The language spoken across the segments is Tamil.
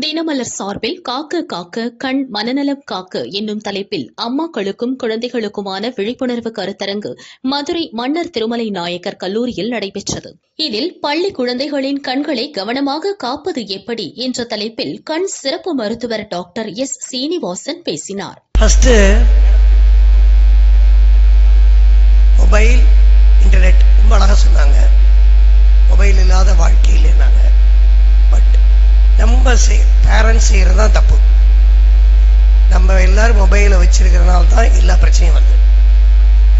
தினமலர் சார்பில் காக்க காக்க கண் மனநலம் காக்க என்னும் தலைப்பில் அம்மாக்களுக்கும் குழந்தைகளுக்குமான விழிப்புணர்வு கருத்தரங்கு மதுரை மன்னர் திருமலை நாயக்கர் கல்லூரியில் நடைபெற்றது. இதில் பள்ளி குழந்தைகளின் கண்களை கவனமாக காப்பது எப்படி என்ற தலைப்பில் கண் சிறப்பு மருத்துவர் டாக்டர் எஸ் சீனிவாசன் பேசினார் ஃபஸ்ட்டு மொபைல் இன்டர்நெட் ரொம்ப அழகாக சொன்னாங்க மொபைல் இல்லாத வாழ்க்கையில் இருந்தாங்க பட் நம்ம செய் பேரண்ட்ஸ் செய்கிறது தான் தப்பு. நம்ம எல்லாரும் மொபைலை வச்சுருக்கிறனால தான் எல்லா பிரச்சனையும் வருது.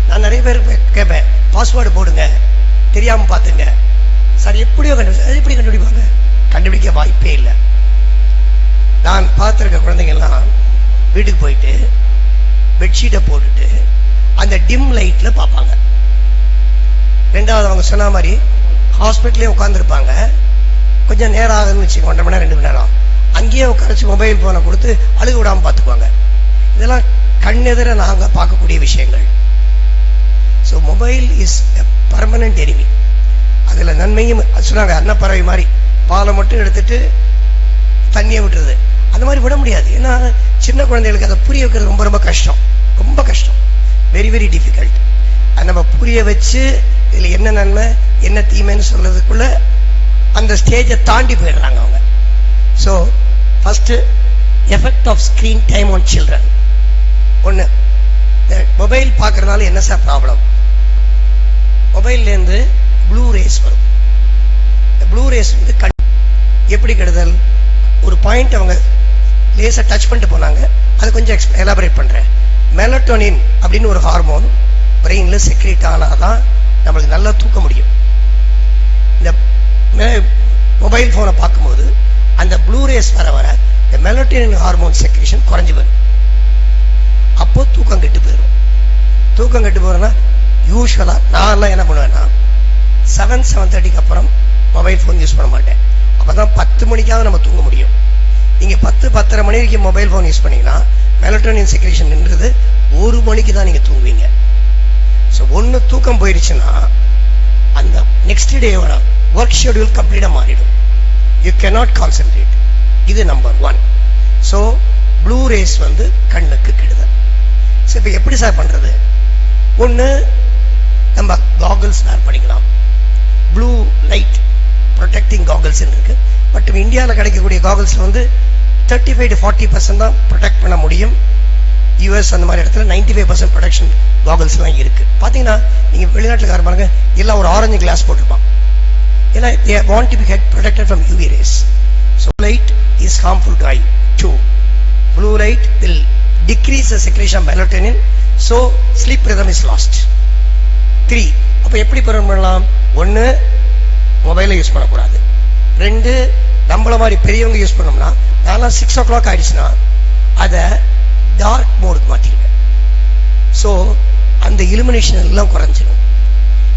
நான் நிறைய பேர் கேட்பேன் பாஸ்வேர்டு போடுங்க தெரியாமல் பார்த்துங்க. சார் எப்படியோ கண்டுபிடிச்சு அது எப்படி கண்டுபிடிப்பாங்க? கண்டுபிடிக்க வாய்ப்பே இல்லை. நான் பார்த்துருக்க குழந்தைங்கள்லாம் வீட்டுக்கு போயிட்டு பெட்ஷீட்டை போட்டுட்டு அந்த டிம் லைட்டில் பார்ப்பாங்க. ரெண்டாவது அவங்க சொன்ன மாதிரி ஹாஸ்பிட்டலே உட்காந்துருப்பாங்க கொஞ்சம் நேரம் ஆகுதுன்னு வச்சுக்கோங்க ஒன்றரை மணி நேரம் ரெண்டு மணி நேரம். அங்கேயே உட்காரச்சு மொபைல் ஃபோனை கொடுத்து அழுக விடாமல் பார்த்துக்குவாங்க இதெல்லாம் கண்ணெதிர நாங்கள் பார்க்கக்கூடிய விஷயங்கள். So mobile is a permanent enemy அதில் நன்மையும் சொன்னாங்க அன்னப்பறவை மாதிரி பாலை மட்டும் எடுத்துட்டு தண்ணியை விட்டுறது. அந்த மாதிரி விட முடியாது. ஏன்னா சின்ன குழந்தைகளுக்கு அதை புரிய வைக்கிறது ரொம்ப ரொம்ப கஷ்டம். ரொம்ப கஷ்டம். வெரி வெரி டிஃபிகல்ட் அதை நம்ம புரிய வச்சு இதில் என்ன நன்மை என்ன தீமைன்னு சொல்கிறதுக்குள்ளே அந்த ஸ்டேஜை தாண்டி போயிடுறாங்க அவங்க. So first effect of screen time on children ஒன்று இந்த மொபைல் பார்க்கறதுனால என்ன சார் ப்ராப்ளம் மொபைல்லேருந்து ப்ளூ ரேஸ் வரும். இந்த ப்ளூ ரேஸ் வந்து கண் எப்படி கெடுதல்? ஒரு பாயிண்ட் அவங்க லேசாக டச் பண்ணிட்டு போனாங்க. அது கொஞ்சம் எலாபரேட் பண்ணுறேன் மெலட்டோனின் அப்படின்னு ஒரு ஹார்மோன் பிரெயினில் செக்ரேட் ஆனால் தான் நம்மளுக்கு நல்லா தூக்க முடியும். இந்த மொபைல் ஃபோனை பார்க்கும்போது அந்த ப்ளூ ரேஸ் வர வர இந்த மெலட்டோனின் ஹார்மோன் செக்ரேஷன் குறைஞ்சு வரும் அப்போ தூக்கம் கெட்டு போயிடும். தூக்கம் கெட்டு போகிறேன்னா யூஸ்வலாக நான்லாம் என்ன பண்ணுவேன்னா செவன் செவன் தேர்ட்டிக்கு அப்புறம் மொபைல் ஃபோன் யூஸ் பண்ண மாட்டேன். அப்போ தான் பத்து மணிக்காவது நம்ம தூங்க முடியும். நீங்கள் பத்து பத்தரை மணி வரைக்கும் மொபைல் ஃபோன் யூஸ் பண்ணிங்கன்னா மெலட்டோனின் செக்ரேஷன் நின்றது ஒரு மணிக்கு தான் நீங்கள் தூங்குவீங்க. ஸோ ஒன்று தூக்கம் போயிடுச்சுன்னா அந்த நெக்ஸ்ட் டேயோட ஒர்க் ஷெடியூல் கம்ப்ளீட்டாக மாறிடும். யூ cannot கான்சென்ட்ரேட் இது number one so blue rays வந்து கண்ணுக்கு கெடுதல். ஸோ இப்போ எப்படி சார் பண்ணுறது ஒன்று நம்ம காகல்ஸ் வேர் பண்ணிக்கலாம். ப்ளூ லைட் ப்ரொடெக்டிங் காகல்ஸ் இருக்கு. பட் இந்தியாவில் கிடைக்கக்கூடிய காகல்ஸ் வந்து thirty five to forty percent தான் ப்ரொடெக்ட் பண்ண முடியும். யூஎஸ் அந்த மாதிரி இடத்துல நைன்டி ஃபைவ் பர்சன்ட் ப்ரொடக்ஷன் காகல்ஸ்லாம் இருக்கு. பார்த்தீங்கன்னா நீங்கள் வெளிநாட்டுக்கார பாருங்க எல்லாம் ஒரு ஆரஞ்சு கிளாஸ் போட்டிருப்பான். ஏன்னா they want to be head protected from UV rays so light is harmful to eye too blue light will decrease the secretion of melatonin, so sleep rhythm is three அப்போ எப்படி ப்ரிவென்ட் பண்ணலாம்? ஒன்று மொபைலை யூஸ் பண்ணக்கூடாது. ரெண்டு நம்மள மாதிரி பெரியவங்க யூஸ் பண்ணோம்னா நான்லாம் சிக்ஸ் ஓ கிளாக் ஆயிடுச்சுன்னா அதை டார்க் மோடுக்கு மாற்றிடுவேன் ஸோ அந்த இலுமினேஷன் எல்லாம் குறைஞ்சிடும்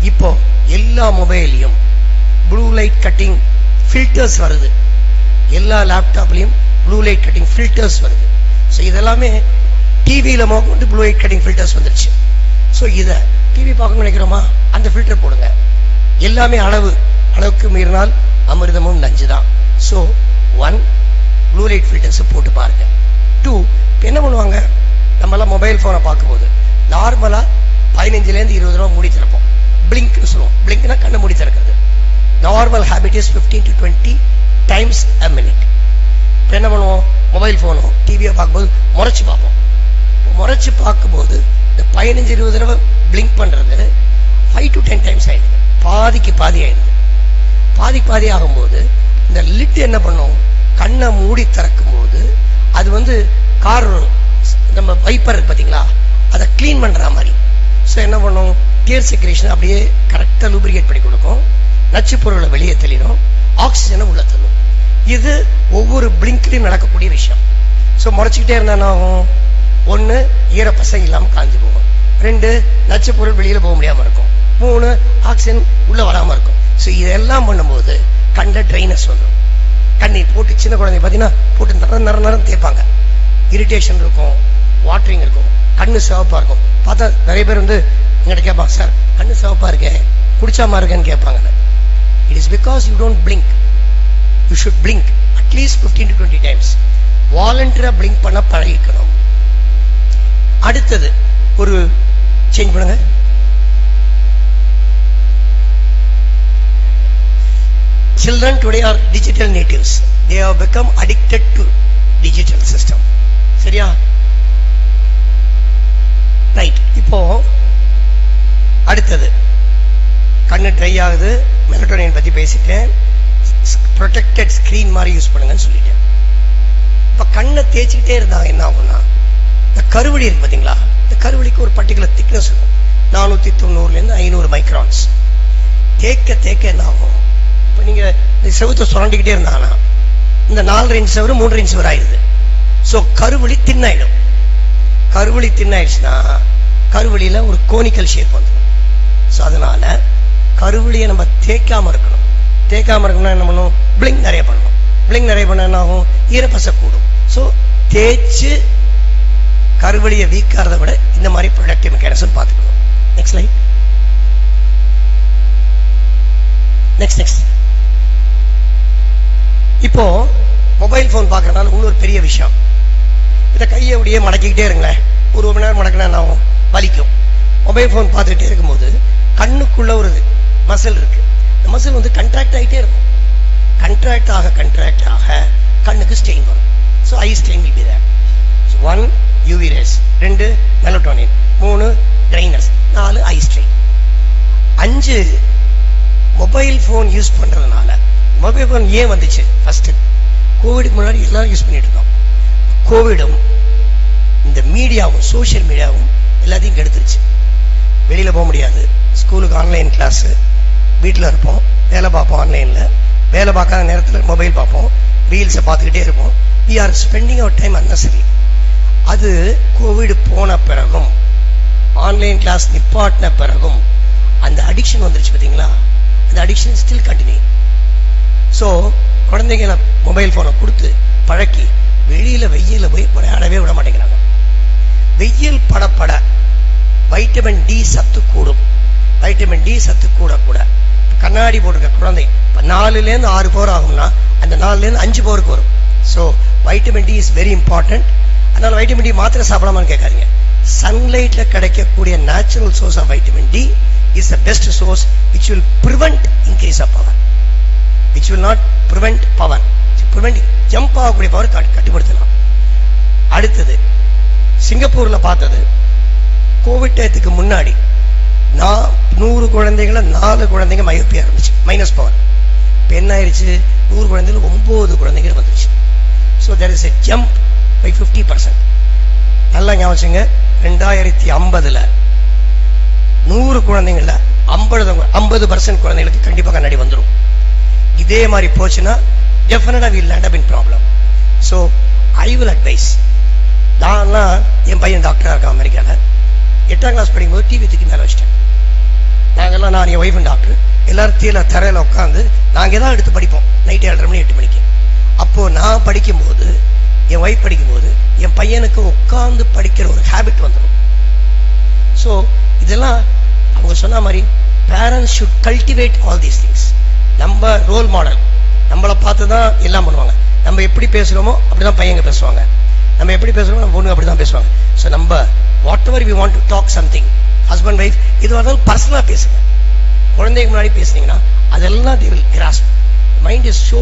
இப்போ எல்லா மொபைல்லையும் ப்ளூ லைட் கட்டிங் ஃபில்டர்ஸ் வருது. எல்லா லேப்டாப்லையும் ப்ளூ லைட் கட்டிங் ஃபில்டர்ஸ் வருது. ஸோ இதெல்லாமே டிவியில் கொண்டு ப்ளூ லைட் கட்டிங் ஃபில்டர்ஸ் வந்துருச்சு. ஸோ இதை டிவி பார்க்க நினைக்கிறோமா? அந்த ஃபில்டர் போடுங்க. எல்லாமே அளவு. அளவுக்கு மீறினால் அமிர்தமும் நஞ்சு தான் ஸோ ஒன் ப்ளூ லைட் ஃபில்டர்ஸை போட்டு பாருங்க. டூ என்ன பண்ணுவாங்க? நம்மளாம் மொபைல் ஃபோனை பார்க்கும்போது நார்மலாக பதினஞ்சுலேருந்து இருபது ரூபா மூடி திறப்போம். பிளிங்க்னு சொல்லுவோம். பிளிங்க்னா கண்ணை மூடி திறக்கிறது. Normal habit is fifteen to twenty times a minute இப்போ என்ன பண்ணுவோம்? மொபைல் ஃபோனோ டிவியோ பார்க்கும்போது முறைச்சி பார்ப்போம். இப்போ பார்க்கும்போது இந்த பதினஞ்சு இருபது தடவை பிளிங்க் பண்ணுறது ஃபைவ் டு டென் டைம்ஸ் ஆயிடுது. பாதிக்கு பாதி ஆயிடுது. பாதி பாதி ஆகும்போது இந்த லிட் என்ன பண்ணும்? கண்ணை மூடி திறக்கும் போது அது வந்து கார் நம்ம வைப்பர் இருக்கு பார்த்தீங்களா அதை க்ளீன் பண்ணுற மாதிரி. ஸோ என்ன பண்ணும் கியர் செக்ரேஷன் அப்படியே கரெக்டாக லூப்ரிகேட் பண்ணி கொடுக்கும். நச்சு பொருளை வெளியே தெளிடும் ஆக்சிஜனை உள்ள தள்ளும். இது ஒவ்வொரு பிளிங்க்லையும் நடக்கக்கூடிய விஷயம். ஸோ முறைச்சிக்கிட்டே இருந்தா என்ன ஆகும்? ஒன்று ஈரப்பசை இல்லாமல் காஞ்சி போகும். ரெண்டு நச்சு பொருள் வெளியில் போக முடியாமல் இருக்கும். மூணு ஆக்சிஜன் உள்ளே வராமல் இருக்கும். ஸோ இதெல்லாம் பண்ணும்போது கண்ட ட்ரைனஸ் வந்துடும் கண்ணீர் போட்டு சின்ன குழந்தை பார்த்தீங்கன்னா போட்டு நர நர நரம் தேய்ப்பாங்க. இரிட்டேஷன் இருக்கும் வாட்டரிங் இருக்கும் கண்ணு சிவப்பாக இருக்கும். பார்த்தா நிறைய பேர் வந்து எங்கிட்ட கேட்பாங்க சார் கண்ணு சேவப்பாக இருக்கேன் குடிச்சா குடிச்சாமா இருக்கேன்னு கேட்பாங்க. It is because you don't blink you should blink at least 15 to twenty times வாலண்டியராக பிளிங்க் பண்ண பழகிக்கணும். அடுத்தது ஒரு சேஞ்ச் பண்ணுங்க. Children today are digital natives. They have become addicted to digital system. சரியா? ரைட் இப்போ அடுத்தது. கண்ணு ட்ரை ஆகுது மெலட்டோனின் பத்தி பேசிட்டேன். ப்ரொடெக்டட் ஸ்கிரீன் மாதிரி யூஸ் பண்ணுங்கன்னு சொல்லிட்டேன். இப்ப கண்ணை தேய்ச்சிக்கிட்டே இருந்தாங்க என்ன ஆகும்னா இந்த கருவழி இருக்கு பாத்தீங்களா? இந்த கருவழிக்கு ஒரு பர்டிகுலர் திக்னஸ் இருக்கும். நானூத்தி தொண்ணூறுல இருந்து ஐநூறு மைக்ரான்ஸ் தேக்க தேக்க என்ன ஆகும்? இப்போ நீங்க இந்த செவத்தை சுரண்டிக்கிட்டே இருந்தாங்கன்னா இந்த நாலு இன்ச் செவரு மூன்று இன்ச் செவரு ஆயிடுது. ஸோ கருவழி தின்னாயிடும். கருவழி தின்னாயிடுச்சுன்னா கருவழியில ஒரு கோனிக்கல் ஷேப் வந்துடும். ஸோ அதனால கருவழியை நம்ம தேய்க்காம இருக்கணும். தேய்க்காம இருக்கணும்னா என்ன பண்ணணும் பிளிங் நிறைய பண்ணணும். பிளிங் நிறைய பண்ண என்ன ஆகும்? ஈரப்பசை கூடும். ஸோ தேய்ச்சு கருவழியை வீக்காரதை விட இந்த மாதிரி ப்ரொடக்டிவ் மெக்கானிசம் பார்த்துக்கணும். நெக்ஸ்ட் லைட் நெக்ஸ்ட் நெக்ஸ்ட் இப்போ மொபைல் ஃபோன் பார்க்கறதுனால இன்னொரு பெரிய விஷயம். இதை கையை அப்படியே மடக்கிக்கிட்டே இருங்களேன். ஒரு மணி நேரம் மடக்கினா என்ன ஆகும்? வலிக்கும். மொபைல் ஃபோன் பார்த்துக்கிட்டே இருக்கும்போது கண்ணுக்குள்ள ஒரு மசில் இருக்கு. இந்த மசில் வந்து கண்ட்ராக்ட் ஆகிட்டே இருக்கும். கண்ட்ராக்ட் ஆக கண்ட்ராக்ட் ஆக கண்ணுக்கு ஸ்டெயின் வரும். So eye strain will be there so one UV rays ரெண்டு மெலட்டோனின் மூணு ட்ரைனஸ் நாலு ஐ ஸ்ட்ரெயின் அஞ்சு மொபைல் ஃபோன் யூஸ் பண்ணுறதுனால மொபைல் ஃபோன் ஏன் வந்துச்சு? ஃபஸ்ட்டு கோவிடுக்கு முன்னாடி எல்லாரும் யூஸ் பண்ணிட்டு இருந்தோம். கோவிடும் இந்த மீடியாவும் சோஷியல் மீடியாவும் எல்லாத்தையும் கெடுத்துருச்சு. வெளியில் போக முடியாது. ஸ்கூலுக்கு ஆன்லைன் கிளாஸு வீட்டில் இருப்போம். வேலை பார்ப்போம் ஆன்லைனில் வேலை பார்க்காத நேரத்தில் மொபைல் பார்ப்போம். ரீல்ஸை பார்த்துக்கிட்டே இருப்போம். We are spending our time unnecessary அது கோவிட் போன பிறகும் ஆன்லைன் கிளாஸ் நிப்பாட்டின பிறகும் அந்த அடிக்ஷன் வந்துருச்சு பார்த்தீங்களா அந்த அடிக்ஷன் ஸ்டில் கண்டினியூ ஸோ குழந்தைங்களை மொபைல் ஃபோனை கொடுத்து பழக்கி வெளியில வெயில போய் விளையாடவே விட மாட்டேங்கிறாங்க. வெயில் படப்பட. வைட்டமின் டி சத்து கூடும். வைட்டமின் டி சத்து கூட கூட கண்ணாடி போட்டிருக்க குழந்தை இப்போ நாலுலேருந்து ஆறு பவர் ஆகும்னா அந்த நாலுலேருந்து அஞ்சு பவருக்கு வரும். So vitamin D is very important அதனால் வைட்டமின் டி மாத்திரை சாப்பிடாமான்னு கேட்காதீங்க. சன்லைட்டில் கிடைக்கக்கூடிய natural source of vitamin D is the best source which will prevent increase of power which will not prevent power prevent jump ஆகக்கூடிய பவர் கட்டுப்படுத்தலாம். அடுத்தது சிங்கப்பூர்ல பார்த்தது கோவிட் டயத்துக்கு முன்னாடி நான் நூறு குழந்தைகளை நாலு குழந்தைங்க மயோப்பியா ஆரம்பிச்சு மைனஸ் பவர் இப்போ என்ன ஆயிடுச்சு நூறு குழந்தைகள் ஒம்பது குழந்தைகள் வந்துருச்சு. So there is a jump by fifty percent நல்லா ஞாபகம் ரெண்டாயிரத்தி ஐம்பதில் நூறு குழந்தைங்கள ஐம்பது ஐம்பது பர்சன்ட் குழந்தைங்களுக்கு கண்டிப்பாக கண்ணாடி வந்துடும் இதே மாதிரி போச்சுன்னா டெஃபினட்டாக will land up in problem so I will advise நான்லாம் என் பையன் டாக்டராக இருக்கான் அமெரிக்காவில் எட்டாம் கிளாஸ் படிக்கும்போது டிவி தூக்கி மேலே வச்சிட்டேன். நாங்கள்லாம் நான் என் ஒய்ஃபும் டாக்டர் எல்லாரும் தீயில் தரையில் உட்காந்து நாங்கள் தான் எடுத்து படிப்போம். நைட் ஏழரை மணி எட்டு மணிக்கு. அப்போது நான் படிக்கும்போது என் ஒய்ஃப் படிக்கும்போது என் பையனுக்கு உட்காந்து படிக்கிற ஒரு ஹேபிட் வந்துடும். ஸோ இதெல்லாம் அவங்க சொன்ன மாதிரி parents should cultivate all these things நம்ம ரோல் மாடல் நம்மளை பார்த்து தான் எல்லாம் பண்ணுவாங்க. நம்ம எப்படி பேசுகிறோமோ அப்படி தான் பையங்க பேசுவாங்க. நம்ம எப்படி பேசுகிறோமோ நம்ம பொண்ணுங்க அப்படி தான் பேசுவாங்க. ஸோ நம்ம whatever we want to talk something husband wife இது வந்தாலும் பர்சனலாக பேசுங்க. குழந்தைக்கு முன்னாடி பேசுனீங்கன்னா அதெல்லாம் the will grasp mind is show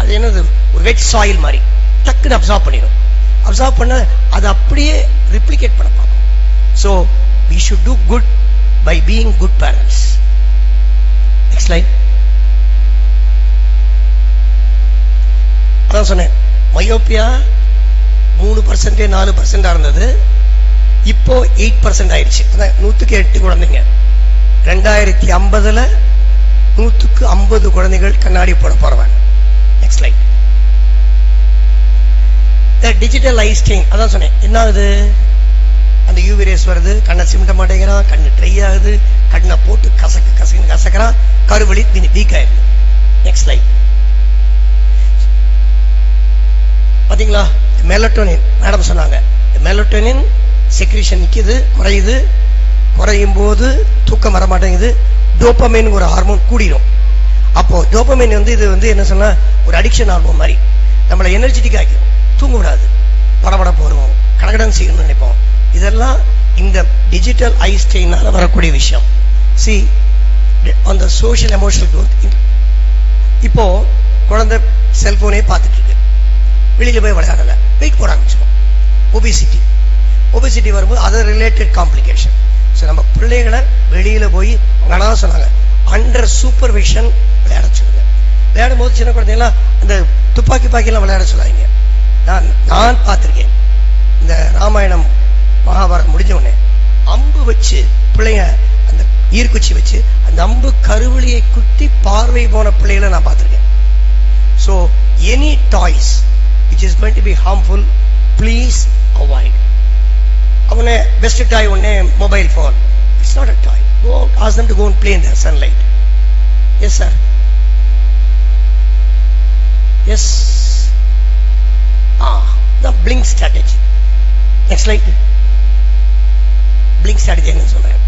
அது என்னது ஒரு வெட் சாயில் மாதிரி. டக்குன்னு அப்சர்வ் பண்ணிடும் அப்சர்வ் பண்ண அதை அப்படியே ரிப்ளிகேட் பண்ண பார்க்கும். So we should do good by being good parents next line அதான் சொன்னேன். மயோப்பியா மூணு பர்சன்ட் நாலு பர்சன்டா இருந்தது. இப்போ எயிட் பர்சன்ட் ஆயிடுச்சு. அதான் நூற்றுக்கு எட்டு குழந்தைங்க. ரெண்டாயிரத்தி ஐம்பதுல நூற்றுக்கு ஐம்பது குழந்தைகள் கண்ணாடி போட போகிறவன் நெக்ஸ்ட் லைன் டிஜிட்டல் ஐ அதான் சொன்னேன். என்ன ஆகுது அந்த யூவி ரேஸ் வருது. கண்ணை சிமிட்ட மாட்டேங்கிறான். கண்ணு ட்ரை ஆகுது. கண்ணை போட்டு கசக்கு கசக்குன்னு கசக்கிறான். கருவழி வீக் ஆயிடுது. நெக்ஸ்ட் லைட் பார்த்தீங்களா மெலட்டோனின் மேடம் சொன்னாங்க. மெலட்டோனின் செக்ரீஷன் நிற்கிது குறையுது. குறையும் போது தூக்கம் வர மாட்டேங்குது டோப்பமைன் ஒரு ஹார்மோன் கூடிரும். அப்போது டோப்பமைன் வந்து இது வந்து என்ன சொன்னால் ஒரு அடிக்ஷன் ஹார்மோன் மாதிரி. நம்மளை எனர்ஜெட்டிக் ஆக்கிடும் தூங்க விடாது. படபட போடுவோம் கடகடன் செய்யணும்னு நினைப்போம். இதெல்லாம் இந்த டிஜிட்டல் ஐ ஸ்டெயினால் வரக்கூடிய விஷயம். சி அந்த சோஷியல் எமோஷனல் க்ரோத் இப்போ குழந்தை செல்ஃபோனே பார்த்துட்டு இருக்கு. வெளியில் போய் விளையாடல. வெயிட் போட ஆரம்பிச்சிடும் ஒபிசிட்டி ஒபிசிட்டி வரும்போது அதர் ரிலேட்டட் காம்ப்ளிகேஷன் ஸோ நம்ம பிள்ளைகளை வெளியில் போய் அவங்க சொன்னாங்க. அண்டர் சூப்பர்விஷன் விளையாட சொல்லுங்க. விளையாடும் போது சின்ன குழந்தைங்களாம் அந்த துப்பாக்கி பாக்கிலாம் விளையாட சொல்லாதீங்க. நான் நான் பார்த்துருக்கேன். இந்த ராமாயணம் மகாபாரதம் முடிஞ்ச உடனே அம்பு வச்சு பிள்ளைங்க அந்த ஈர்க்குச்சி வச்சு அந்த அம்பு கருவிலியை குத்தி பார்வை போன பிள்ளைகளை நான் பார்த்துருக்கேன். So any toys which is going to be harmful please avoid அவனே பெஸ்ட் டாய் ஒன்னே mobile phone it's not a toy go ask them to go and play in the sunlight yes sir yes ah the blink strategy next light blink strategy என்ன சொல்றேன்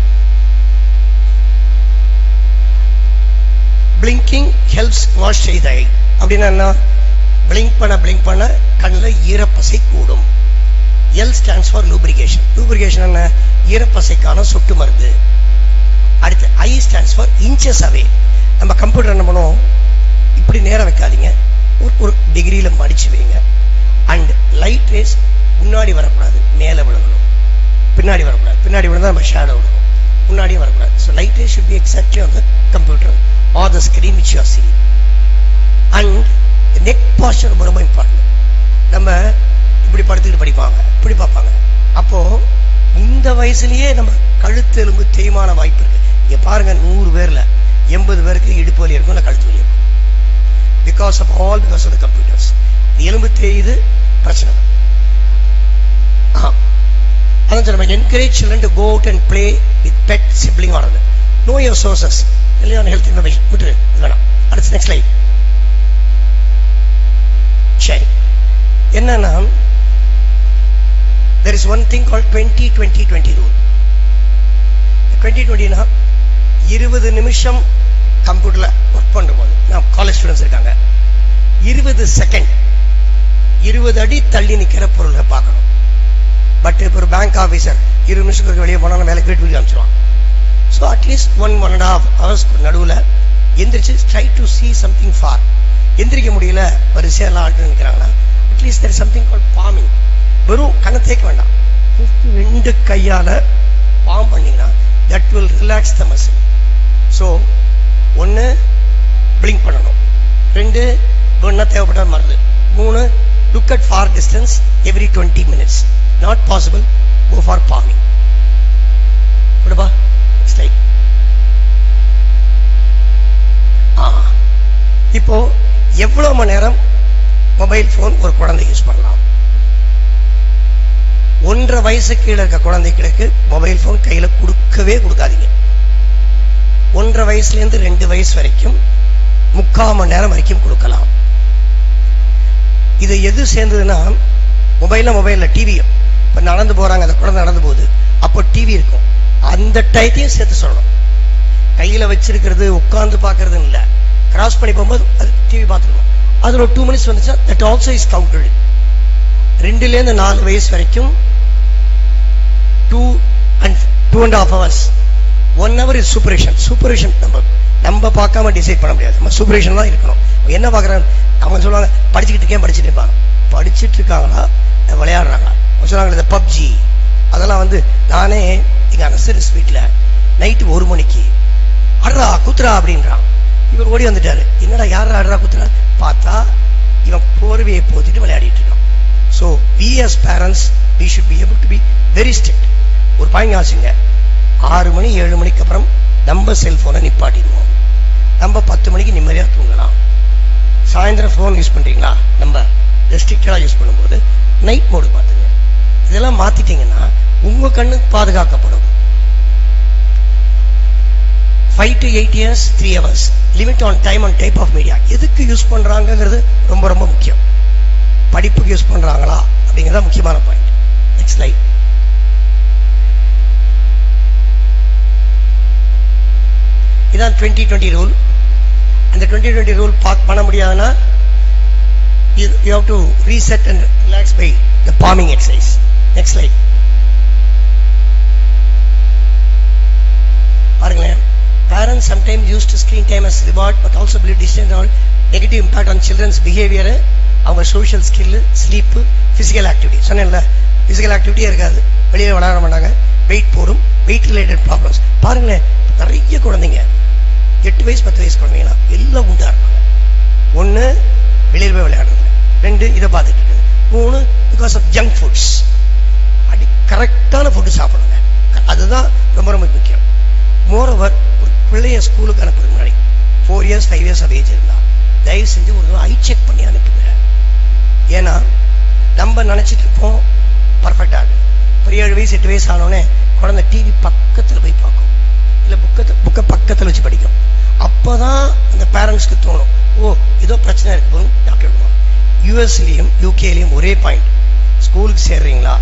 பிளிங்கிங் ஹெல்ப்ஸ் வாஷ் செய்தை அப்படின்னா என்ன பிளிங்க் பண்ண பிளிங்க் பண்ண கண்ணில் ஈரப்பசை கூடும். L stands for lubrication lubrication என்ன? ஈரப்பசைக்கான சொட்டு மருந்து. அடுத்து I stands for inches away நம்ம கம்ப்யூட்டர் என்ன பண்ணுவோம்? இப்படி நேரம் வைக்காதீங்க. ஒரு ஒரு டிகிரியில் மடிச்சு வைங்க. அண்ட் லைட் ரேஸ் முன்னாடி வரக்கூடாது மேலே விழுகணும். பின்னாடி வரக்கூடாது. பின்னாடி விழுந்தா நம்ம ஷேடோ விழுகும். முன்னாடியே வரக்கூடாது. So light rays should be exactly on the computer or the screen which you are seeing and neck posture ரொம்ப ரொம்ப இம்பார்ட்டன்ட் நம்ம இப்படி படுத்துக்கிட்டு படிப்பாங்க இப்படி பார்ப்பாங்க. அப்போ இந்த வயசுலயே நம்ம கழுத்து எலும்பு தேய்மான வாய்ப்பு இருக்கு. இங்கே பாருங்க நூறு பேர்ல எண்பது பேருக்கு இடுப்பு வலி இருக்கும் இல்லை கழுத்து வலி இருக்கும். Because of all because of the computers எலும்பு தேயுது பிரச்சனை வரும். ஆ அதான் நம்ம encourage children to go out and play with pet sibling ஆனது நோ யோர் சோர்சஸ் இல்லையா ஹெல்த் இன்ஃபர்மேஷன் விட்டுரு வேணாம். அடுத்து நெக்ஸ்ட் லைஃப் சரி என்னன்னா there is one thing call twenty twenty twenty rule twenty டுவெண்ட்டினா இருபது நிமிஷம் கம்ப்யூட்டர்ல ஒர்க் பண்ணும்போது நான் காலேஜ் ஸ்டூடெண்ட்ஸ் இருக்காங்க. இருபது செகண்ட் இருபது அடி தள்ளி நிற்கிற பொருளை பார்க்கணும். பட் இப்போ ஒரு பேங்க் ஆஃபீஸர் இருபது நிமிஷத்துக்கு வெளியே போனாலும் வேலைக்கு வீட்டு வீடு அனுப்பிச்சிடுவான் so at least one one and half ஹவர்ஸ்க்கு நடுவில் எந்திரிச்சு try to see something for எந்திரிக்க முடியல வரிசையாக எல்லாம் ஆட்டு நிற்கிறாங்கன்னா at least there something call palming வெறும் கண்ணை தேய்க்க வேண்டாம். ரெண்டு கையால் பாம் பண்ணீங்கன்னா that will relax the muscle so ஒன்று பிளிங்க் பண்ணணும். ரெண்டு ஒன்றா தேவைப்பட்ட மருந்து மூணு look at far distance every twenty minutes not possible go for palming கொடுப்பா ஸ்லைட் ஆ இப்போது எவ்வளவு மணி நேரம் மொபைல் ஃபோன் ஒரு குழந்தை யூஸ் பண்ணலாம்? ஒன்றரை வயசு கீழே இருக்க குழந்தைகளுக்கு மொபைல் ஃபோன் கையில் கொடுக்கவே கொடுக்காதீங்க. ஒன்றரை வயசுலேருந்து ரெண்டு வயசு வரைக்கும் முக்கால் மணி நேரம் வரைக்கும் கொடுக்கலாம். இது எது சேர்ந்ததுன்னா மொபைலில் மொபைலில் டிவியும் இப்போ நடந்து போகிறாங்க அந்த குழந்தை நடந்து போகுது. அப்போ டிவி இருக்கும். அந்த டயத்தையும் சேர்த்து சொல்லணும். கையில் வச்சிருக்கிறது உட்காந்து பார்க்கறதுன்னு இல்லை. கிராஸ் பண்ணி போகும்போது அது டிவி பார்த்துருக்கோம் அதில் ஒரு டூ மினிட்ஸ் வந்துச்சுன்னா தட் ஆல்சோ இஸ் கவுண்டட் ரெண்டுலேருந்து நாலு வயசு வரைக்கும் two and two and half hours one hour is supervision supervision நம்ம நம்ம பார்க்காம டிசைட் பண்ண முடியாது. நம்ம சூப்பரேஷன் தான் இருக்கணும். என்ன பார்க்குறாங்க அவங்க சொல்லுவாங்க படிச்சுக்கிட்டு இருக்கேன் படிச்சுட்டு இருப்பாங்க படிச்சுட்டு இருக்காங்களா விளையாடுறாங்களா சொல்லுவாங்க இந்த பப்ஜி அதெல்லாம் வந்து நானே எங்கள் அரசு வீட்டில் நைட்டு ஒரு மணிக்கு அடரா குத்துறா அப்படின்றான். இவர் ஓடி வந்துட்டாரு. என்னடா யார் ஆடுறா குத்துறா பார்த்தா இவன் போர்வையை போத்திட்டு விளையாடிட்டு இருக்கான். So we as parents we should be able to be very strict ஒரு பாயிண்ட் ஆச்சுங்க ஆறு மணி ஏழு மணிக்கு அப்புறம் நம்ம செல்போனை நிப்பாட்டிடுவோம். நம்ம பத்து மணிக்கு நிம்மதியாக தூங்கலாம். சாயந்தரம் ஃபோன் யூஸ் பண்றீங்களா? நம்ம ரெஸ்ட்ரிக்டடாக யூஸ் பண்ணும்போது நைட் மோடு பார்த்துங்க. இதெல்லாம் மாத்திட்டீங்கன்னா உங்கள் கண்ணு பாதுகாக்கப்படும். Five to eight years three hours limit on time and type of media எதுக்கு யூஸ் பண்ணுறாங்கங்கிறது ரொம்ப ரொம்ப முக்கியம். படிப்புக்கு யூஸ் பண்ணுறாங்களா அப்படிங்கிறத முக்கியமான பாயிண்ட் நெக்ஸ்ட் லைட் இதான் டுவெண்ட்டி டுவெண்ட்டி ரூல் அந்த டுவெண்ட்டி டுவெண்ட்டி ரூல் பார்க் பண்ண முடியாதுன்னா you have to reset and relax by the palming exercise next light பாருங்களேன். Parents sometimes used to screen time as reward but also believe all on negative impact on children's behavior அவங்க social skill sleep physical activity சொன்னேன்ல ஃபிசிக்கல் ஆக்டிவிட்டியே இருக்காது. வெளியே விளையாட மாட்டாங்க. வெயிட் போடும். வெயிட் ரிலேட்டட் ப்ராப்ளம்ஸ் பாருங்களேன் நிறைய குழந்தைங்க எட்டு வயசு பத்து வயசு குழந்தைங்களா எல்லாம் உண்டாக இருப்பாங்க. ஒன்று வெளியில் போய் விளையாடுறது. ரெண்டு இதை பார்த்துட்டு இருக்குது மூணு பிகாஸ் ஆஃப் ஜங்க் ஃபுட்ஸ் அடி கரெக்டான ஃபுட்டு சாப்பிடுங்க. அதுதான் ரொம்ப ரொம்ப முக்கியம். மோரோவர் இயர்ஸ் ஸ்கூலுக்கு அனுப்புறது முன்னாடி four years five years of age இருந்தா தயவு செஞ்சு ஒரு ஐ செக் பண்ணி அனுப்புங்க. ஏன்னா நம்ம நினைச்சிட்டு இருப்போம் பர்ஃபெக்டாக இருக்கு. ஒரு ஏழு வயசு எட்டு வயசு ஆனோடனே குழந்தை டிவி பக்கத்தில் போய் பார்க்கும். இல்லை புக்கத்தை புக்கை பக்கத்தில் வச்சு படிக்கும். அப்போதான் அந்த பேரண்ட்ஸ்க்கு தோணும். ஓ ஏதோ பிரச்சனை இருக்கு டாக்டர் விடுவாங்க யூஎஸ்லேயும் யூகேலேயும் ஒரே பாயிண்ட் ஸ்கூலுக்கு சேர்றீங்களா?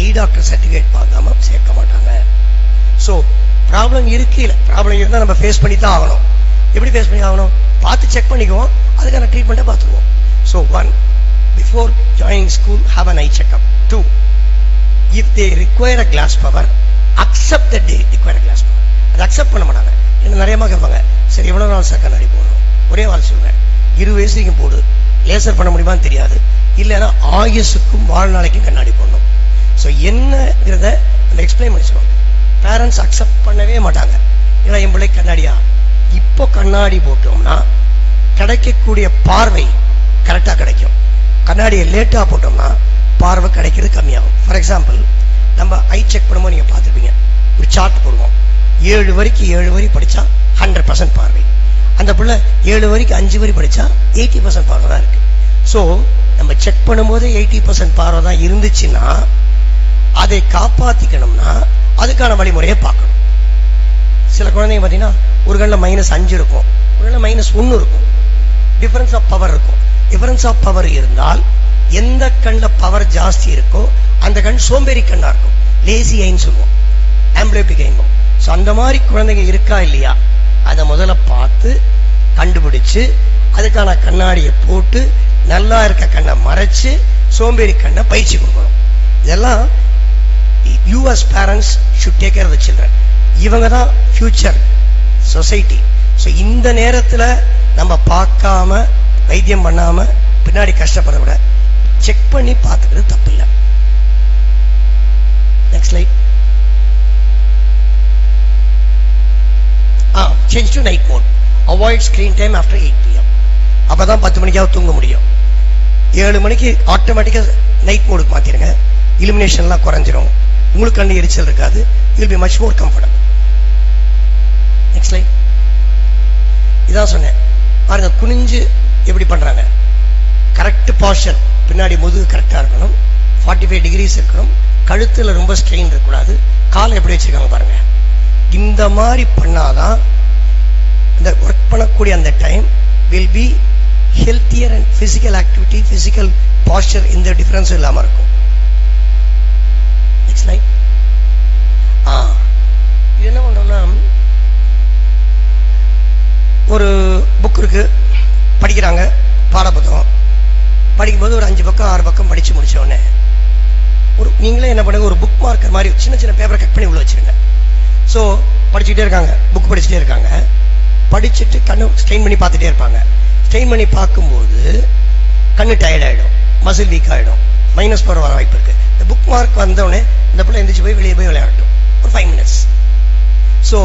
ஐ டாக்டர் சர்டிஃபிகேட் பார்க்காம சேர்க்க மாட்டாங்க. ஸோ ப்ராப்ளம் இருக்கு இல்லை. ப்ராப்ளம் இருந்தால் நம்ம ஃபேஸ் பண்ணி தான் ஆகணும். எப்படி ஃபேஸ் பண்ணி ஆகணும்? பார்த்து செக் பண்ணிக்குவோம். அதுக்கான ட்ரீட்மெண்ட்டை பார்த்துக்குவோம். So one before joining school have an eye checkup too if they require a glass power accept the day require a glass power அதை அக்செப்ட் பண்ண மாட்டாங்க. என்ன நிறைய கேட்பாங்க சரி எவ்வளோ நாள் சார் கண்ணாடி போடணும்? ஒரே வாரம் சொல்லுவேன் இரு வயசுக்கு போடு. லேசர் பண்ண முடியுமான்னு தெரியாது. இல்லைன்னா ஆயுசுக்கும் வாழ்நாளைக்கும் கண்ணாடி போடணும். ஸோ என்னங்கிறத அந்த எக்ஸ்பிளைன் பண்ணி பேரண்ட்ஸ் அக்செப்ட் பண்ணவே மாட்டாங்க. ஏன்னா என் பிள்ளை கண்ணாடியா? இப்போ கண்ணாடி போட்டோம்னா கிடைக்கக்கூடிய பார்வை கரெக்டாக கிடைக்கும். கண்ணாடியை லேட்டாக போட்டோம்னா பார்வை கிடைக்கிறது கம்மியாகும். ஃபார் எக்ஸாம்பிள் நம்ம ஐ செக் பண்ணும்போது நீங்கள் பார்த்துருப்பீங்க. ஒரு சார்ட் போடுவோம். ஏழு வரைக்கும் ஏழு வரி படித்தா ஹண்ட்ரட் பர்சன்ட் பார்வை. அந்த பிள்ளை ஏழு வரைக்கும் அஞ்சு வரி படித்தா எயிட்டி பர்சன்ட் பார்வை தான் இருக்குது ஸோ நம்ம செக் பண்ணும்போது எயிட்டி பர்சன்ட் பார்வை தான் இருந்துச்சுன்னா அதை காப்பாற்றிக்கணும்னா அதுக்கான வழிமுறையை பார்க்கணும். சில குழந்தைங்க பார்த்தீங்கன்னா ஒரு கண்ணில் மைனஸ் அஞ்சு இருக்கும். ஒரு கண்ணில் மைனஸ் ஒன்று இருக்கும். டிஃபரன்ஸ் ஆஃப் பவர் இருக்கும். டிஃபரன்ஸ் ஆஃப் பவர் இருந்தால் எந்த கண்ணில் பவர் ஜாஸ்தி இருக்கோ அந்த கண் சோம்பேறி கண்ணா இருக்கும். லேசி ஐன்னு சொல்லுவோம். ஆம்பிளோபிக் ஐன்போம் ஸோ அந்த மாதிரி குழந்தைங்க இருக்கா இல்லையா? அதை முதல்ல பார்த்து கண்டுபிடிச்சு அதுக்கான கண்ணாடியை போட்டு நல்லா இருக்க கண்ணை மறைச்சு சோம்பேறி கண்ணை பயிற்சி கொடுக்கணும். இதெல்லாம் us parents should take care the children இவங்க தான் ஃபியூச்சர் சொசைட்டி ஸோ இந்த நேரத்தில் நம்ம பார்க்காம வைத்தியம் பண்ணாம பின்னாடி கஷ்டப்பட விட செக் பண்ணி பார்த்துக்கிறது தப்பு இல்லை next light ah change to night mode avoid screen time after eight PM அப்போ தான் பத்து மணிக்காவது தூங்க முடியும். ஏழு மணிக்கு ஆட்டோமேட்டிக்காக நைட் மோடுக்கு மாற்றிடுங்க இலுமினேஷன்லாம் குறைஞ்சிரும். உங்களுக்கு கண்ணு எரிச்சல் இருக்காது. Will be much more comfortable next light இதான் சொன்னேன். பாருங்க குனிஞ்சு எப்படி பண்றாங்க? கரெக்ட் பாஷர் பின்னாடி முதுகு கரெக்டாக இருக்கணும். ஃபார்ட்டி ஃபைவ் டிகிரிஸ் இருக்கணும். கழுத்தில் ரொம்ப ஸ்ட்ரெயின் இருக்கக்கூடாது. காலை எப்படி வச்சிருக்காங்க பாருங்க. இந்த மாதிரி பண்ணாதான் இந்த ஒர்க் பண்ணக்கூடிய அந்த time will be healthier and physical activity physical posture இந்த டிஃப்ரென்ஸும் இல்லாமல் இருக்கும். நெக்ஸ்ட் லைட் ஆ இது என்ன பண்ணுறோம்னா ஒரு புக் இருக்கு. படிக்கிறாங்க. பாடப்புத்தகம். படிக்கும்போது ஒரு அஞ்சு பக்கம் ஆறு பக்கம் படிச்சு முடிச்ச உடனே ஒரு நீங்களே என்ன பண்ணுங்க ஒரு புக் மார்க்கர் மாதிரி சின்ன சின்ன பேப்பரை கட் பண்ணி உள்ள வச்சிருங்க. ஸோ படிச்சுக்கிட்டே இருக்காங்க. புக் படிச்சுட்டே இருக்காங்க. படிச்சுட்டு கண்ணு ஸ்ட்ரெயின் பண்ணி பார்த்துட்டே இருப்பாங்க. ஸ்ட்ரெயின் பண்ணி பார்க்கும்போது கண்ணு டயர்ட் ஆகிடும் மசில் வீக் ஆகிடும் மைனஸ் போகிற வர வாய்ப்பு இருக்கு. இந்த புக் மார்க் வந்தோடனே இந்த பிள்ளை எந்திரிச்சு போய் வெளியே போய் விளையாடட்டும். ஒரு five minutes so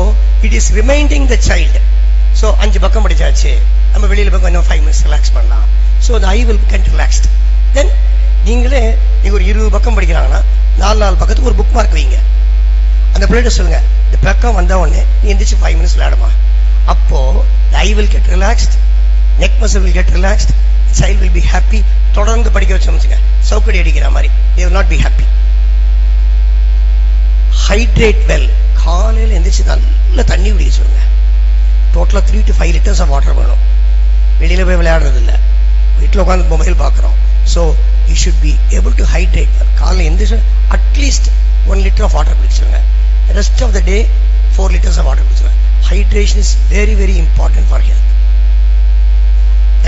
it is reminding the child so அஞ்சு பக்கம் படிச்சாச்சு. நம்ம வெளியில் போய் கொஞ்சம் ஃபைவ் மினிட்ஸ் ரிலாக்ஸ் பண்ணலாம். So the eye will get relaxed then நீங்களே நீங்க ஒரு இருபது பக்கம் படிக்கிறாங்கன்னா நாலு நாலு பக்கத்துக்கு ஒரு புக் மார்க் வைங்க. அந்த பிள்ளைகிட்ட சொல்லுங்க இந்த பக்கம் வந்த உடனே நீ எந்திரிச்சு ஃபைவ் மினிட்ஸ் விளையாடுமா. அப்போ I will get relaxed neck muscle will get relaxed child will be happy தொடர்ந்து படிக்க வச்சோம்னு சவுக்கடி அடிக்கிற மாதிரி. They not not be hydrate well காலையில் எந்திரிச்சு நல்ல தண்ணி குடிக்க சொல்லுங்க. டோட்டலாக three to five litres of water வேணும். வெளியில் போய் விளையாடுறது இல்லை. வீட்டில் உட்காந்து மொபைல் பார்க்குறோம். So you should be able to hydrate well காலையில் எந்திரிச்சு at least one litre of water குடிச்சிருங்க rest of the day four litres of water குடிச்சிருங்க hydration is very very important for health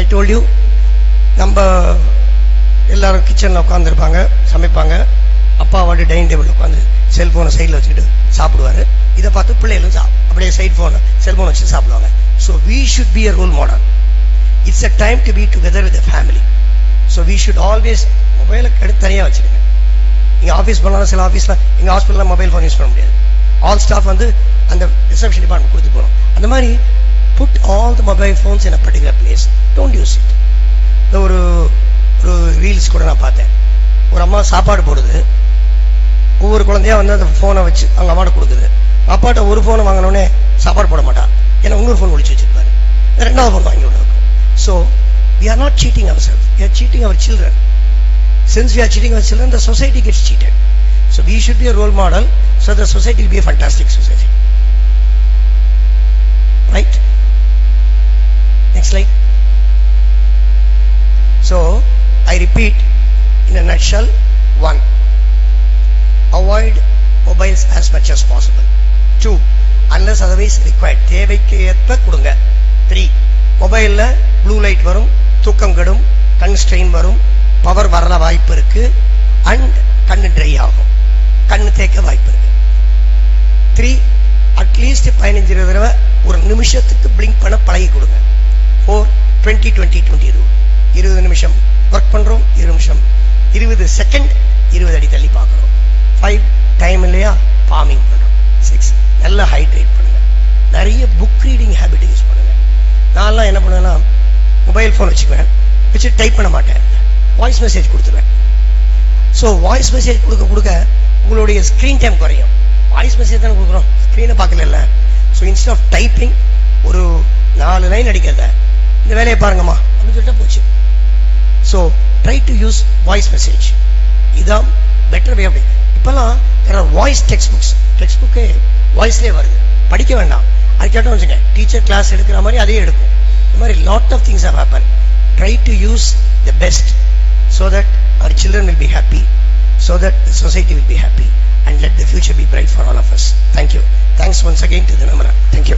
I told you நம்ம எல்லாரும் கிச்சனில் உட்காந்துருப்பாங்க சமைப்பாங்க. அப்பா வந்து டைனிங் டேபிள் உட்காந்து செல்ஃபோனை சைடில் வச்சுக்கிட்டு சாப்பிடுவாரு. இதை பார்த்து பிள்ளைகளும் சா அப்படியே சைட் ஃபோனை செல்ஃபோனை வச்சு சாப்பிடுவாங்க. So we should be a role model it's a time to be together with family so we should always மொபைலை எடுத்து தனியாக வச்சுருங்க நீங்கள் ஆஃபீஸ் பண்ணாலும் சில ஆஃபீஸில் எங்கள் ஹாஸ்பிட்டலில் மொபைல் ஃபோன் யூஸ் பண்ண முடியாது. ஆல் ஸ்டாஃப் வந்து அந்த ரிசப்ஷன் டிபார்ட்மெண்ட் கொடுத்து போகணும். அந்த மாதிரி put all the mobile phones in a particular place don't use it ஒரு ஒரு ரீல்ஸ் கூட நான் பார்த்தேன். ஒரு அம்மா சாப்பாடு போடுது. ஒவ்வொரு குழந்தையா வந்து அந்த ஃபோனை வச்சு அவங்க அம்மாட்ட கொடுக்குது. அப்பாட்ட ஒரு ஃபோனை வாங்கினோடனே சாப்பாடு போட மாட்டான் ஏன்னா இன்னொரு ஃபோன் ஒழிச்சு வச்சிருப்பாரு. ரெண்டாவது ஃபோன் வாங்கி விடுறோம் so we are not cheating our self we are cheating our children since we are cheating our children the society gets cheated so we should be a role model so the society be be a fantastic society. Right? So I repeat in a nutshell, one, avoid mobiles as much as possible. Two, unless otherwise required, தேவைக்கு ஏற்ப கொடுங்க. த்ரீ, மொபைலில் ப்ளூ லைட் வரும், தூக்கம் கெடும், கண் ஸ்ட்ரெயின் வரும், பவர் வரல வாய்ப்பு இருக்கு அண்ட் கண் ட்ரை ஆகும் கண் தேக்க வாய்ப்பு இருக்கு த்ரீ அட்லீஸ்ட் பதினஞ்சு தடவை ஒரு நிமிஷத்துக்கு பிளிங்க் பண்ண பழகி கொடுங்க four twenty twenty twenty rule இருபது நிமிஷம். ஒர்க் பண்றோம் இருபது நிமிஷம். இருபது செகண்ட் இருபது அடி தள்ளி பார்க்குறோம். ஃபைவ் டைம் இல்லையா? ஃபார்மிங் பண்ணுறோம் சிக்ஸ் நல்லா ஹைட்ரேட் பண்ணுங்கள் நிறைய புக் ரீடிங் ஹேபிட் யூஸ் பண்ணுங்கள் நான்லாம் என்ன பண்ணுவேன்னா மொபைல் ஃபோன் வச்சுக்குவேன். வச்சு டைப் பண்ண மாட்டேன். வாய்ஸ் மெசேஜ் கொடுத்துருவேன். ஸோ வாய்ஸ் மெசேஜ் கொடுக்க கொடுக்க உங்களுடைய ஸ்க்ரீன் டைம் குறையும். வாய்ஸ் மெசேஜ் தானே கொடுக்குறோம். ஸ்க்ரீனை பார்க்கல ஸோ இன்ஸ்ட் ஆஃப் டைப்பிங் ஒரு நாலு லைன் அடிக்கிறத இந்த வேலையை பாருங்கம்மா. அப்படின்னு சொல்லிட்டு போச்சு. So try to use voice message இதுதான் பெட்டர் வே அப்படி இப்போல்லாம் voice text books text book வாய்ஸ்லேயே வருது படிக்க வேண்டாம் அது கேட்டோம் வச்சுங்க டீச்சர் கிளாஸ் எடுக்கிற மாதிரி அதே எடுக்கும் இந்த மாதிரி lot of things are happen try to use the best so that our children will be happy so that the society will be happy and let the future be bright for all of us thank you thanks once again to the number thank you